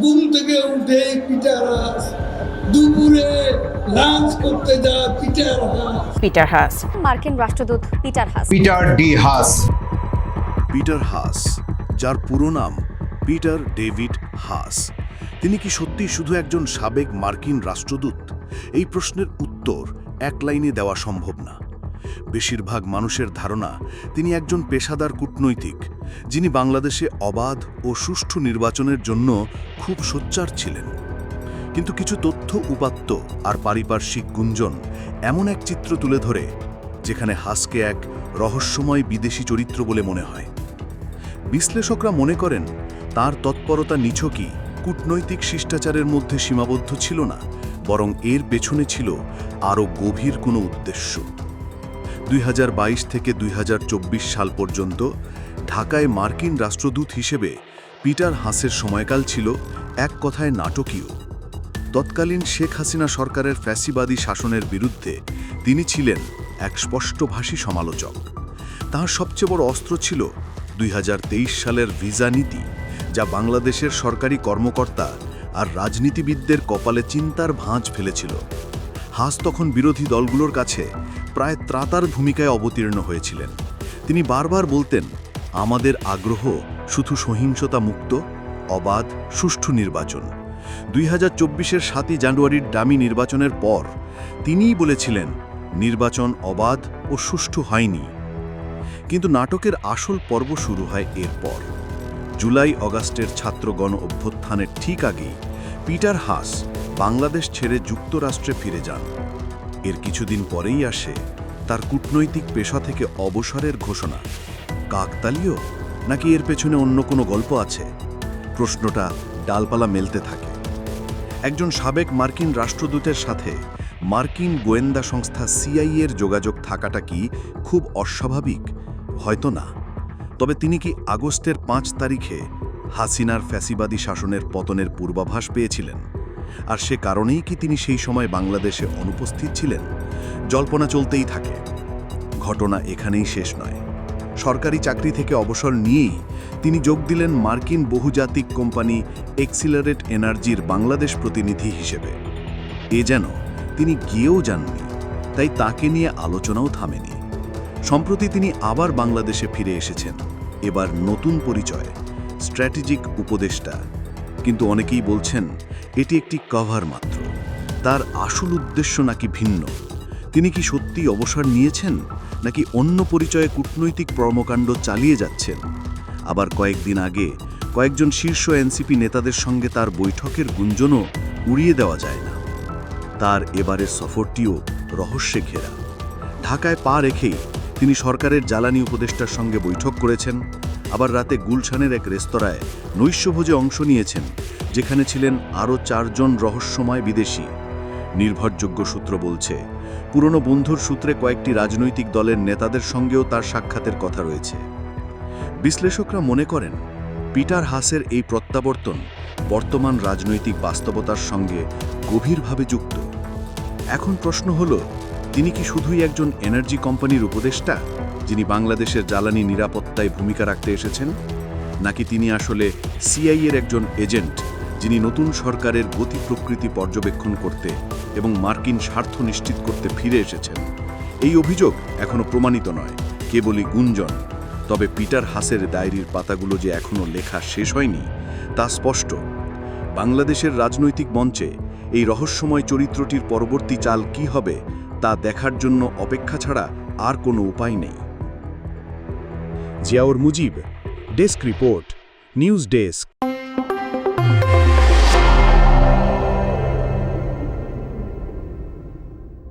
ঘুম থেকে উঠে পিঠার হাঁস। দুপুরে লাঞ্চ করতে যা পিঠার হাঁস। Peter Haas. মার্কিন রাষ্ট্রদূত Peter Haas. Peter D Haas. Peter Haas যার পুরো নাম পিটার ডেভিড হাস। তিনি কি সত্যি শুধু একজন সাবেক মার্কিন রাষ্ট্রদূত? এই প্রশ্নের উত্তর এক লাইনে দেওয়া সম্ভব না। বেশিরভাগ মানুষের ধারণা তিনি একজন পেশাদার কূটনৈতিক, যিনি বাংলাদেশে অবাধ ও সুষ্ঠু নির্বাচনের জন্য খুব সোচ্চার ছিলেন। কিন্তু কিছু তথ্য উপাত্ত আর পারিপার্শ্বিক গুঞ্জন এমন এক চিত্র তুলে ধরে, যেখানে হাসকে এক রহস্যময় বিদেশি চরিত্র বলে মনে হয়। বিশ্লেষকরা মনে করেন, তার তৎপরতা নিছকই কূটনৈতিক শিষ্টাচারের মধ্যে সীমাবদ্ধ ছিল না, বরং এর পেছনে ছিল আরও গভীর কোনো উদ্দেশ্য। দুই হাজার বাইশ থেকে দুই হাজার চব্বিশ সাল পর্যন্ত ঢাকায় মার্কিন রাষ্ট্রদূত হিসেবে পিটার হাসের সময়কাল ছিল এক কথায় নাটকীয়। তৎকালীন শেখ হাসিনা সরকারের ফ্যাসিবাদী শাসনের বিরুদ্ধে তিনি ছিলেন এক স্পষ্টভাষী সমালোচক। তার সবচেয়ে বড় অস্ত্র ছিল দুই হাজার তেইশ সালের ভিসা নীতি, যা বাংলাদেশের সরকারি কর্মকর্তা আর রাজনীতিবিদদের কপালে চিন্তার ভাঁজ ফেলেছিল। হাস তখন বিরোধী দলগুলোর কাছে প্রায় ত্রাতার ভূমিকায় অবতীর্ণ হয়েছিলেন। তিনি বারবার বলতেন, আমাদের আগ্রহ শুধু সহিংসতা মুক্ত, অবাধ, সুষ্ঠু নির্বাচন। দুই হাজার চব্বিশের সাতই জানুয়ারির ডামি নির্বাচনের পর তিনিই বলেছিলেন, নির্বাচন অবাধ ও সুষ্ঠু হয়নি। কিন্তু নাটকের আসল পর্ব শুরু হয় এরপর। জুলাই অগাস্টের ছাত্র গণ অভ্যুত্থানের ঠিক আগেই পিটার হাস বাংলাদেশ ছেড়ে যুক্তরাষ্ট্রে ফিরে যান। এর কিছুদিন পরেই আসে তার কূটনৈতিক পেশা থেকে অবসরের ঘোষণা। কাকতালীয়? নাকি এর পেছনে অন্য কোনো গল্প আছে? প্রশ্নটা ডালপালা মেলতে থাকে। একজন সাবেক মার্কিন রাষ্ট্রদূতের সাথে মার্কিন গোয়েন্দা সংস্থা সিআইএর যোগাযোগ থাকাটা কি খুব অস্বাভাবিক? হয়তো না। তবে তিনি কি আগস্টের পাঁচ তারিখে হাসিনার ফ্যাসিবাদী শাসনের পতনের পূর্বাভাস পেয়েছিলেন? আর সে কারণেই কি তিনি সেই সময় বাংলাদেশে অনুপস্থিত ছিলেন? জল্পনা চলতেই থাকে। ঘটনা এখানেই শেষ নয়। সরকারি চাকরি থেকে অবসর নিয়েই তিনি যোগ দিলেন মার্কিন বহুজাতিক কোম্পানি এক্সিলারেট এনার্জির বাংলাদেশ প্রতিনিধি হিসেবে। এ যেন তিনি গিয়েও যাননি, তাই তাকে নিয়ে আলোচনাও থামেনি। সম্প্রতি তিনি আবার বাংলাদেশে ফিরে এসেছেন। এবার নতুন পরিচয়, স্ট্র্যাটেজিক উপদেষ্টা কিন্তু অনেকেই বলছেন, এটি একটি কভার মাত্র। তার আসল উদ্দেশ্য নাকি ভিন্ন? তিনি কি সত্যি অবসর নিয়েছেন? নাকি অন্য পরিচয়ে কূটনৈতিক কর্মকাণ্ড চালিয়ে যাচ্ছেন? আবার কয়েকদিন আগে কয়েকজন শীর্ষ এনসিপি নেতাদের সঙ্গে তার বৈঠকের গুঞ্জনও উড়িয়ে দেওয়া যায় না। তার এবারের সফরটিও রহস্যে ঘেরা। ঢাকায় পা রেখেই তিনি সরকারের জ্বালানি উপদেষ্টার সঙ্গে বৈঠক করেছেন। আবার রাতে গুলশানের এক রেস্তোরাঁয় নৈশভোজে অংশ নিয়েছেন, যেখানে ছিলেন আরও চারজন রহস্যময় বিদেশি। নির্ভরযোগ্য সূত্র বলছে, পুরনো বন্ধুর সূত্রে কয়েকটি রাজনৈতিক দলের নেতাদের সঙ্গেও তার সাক্ষাতের কথা রয়েছে। বিশ্লেষকরা মনে করেন, পিটার হাসের এই প্রত্যাবর্তন বর্তমান রাজনৈতিক বাস্তবতার সঙ্গে গভীরভাবে যুক্ত। এখন প্রশ্ন হল, তিনি কি শুধুই একজন এনার্জি কোম্পানির উপদেষ্টা? যিনি বাংলাদেশের জ্বালানি নিরাপত্তায় ভূমিকা রাখতে এসেছেন, নাকি তিনি আসলে সিআইএর একজন এজেন্ট যিনি নতুন সরকারের গতি প্রকৃতি পর্যবেক্ষণ করতে এবং মার্কিন স্বার্থ নিশ্চিত করতে ফিরে এসেছেন? এই অভিযোগ এখনও প্রমাণিত নয়, কেবলই গুঞ্জন। তবে পিটার হাসের ডায়েরির পাতাগুলো যে এখনও লেখা শেষ হয়নি, তা স্পষ্ট। বাংলাদেশের রাজনৈতিক মঞ্চে এই রহস্যময় চরিত্রটির পরবর্তী চাল কি হবে, তা দেখার জন্য অপেক্ষা ছাড়া আর কোনো উপায় নেই। Ziaur Mujib desk report news desk.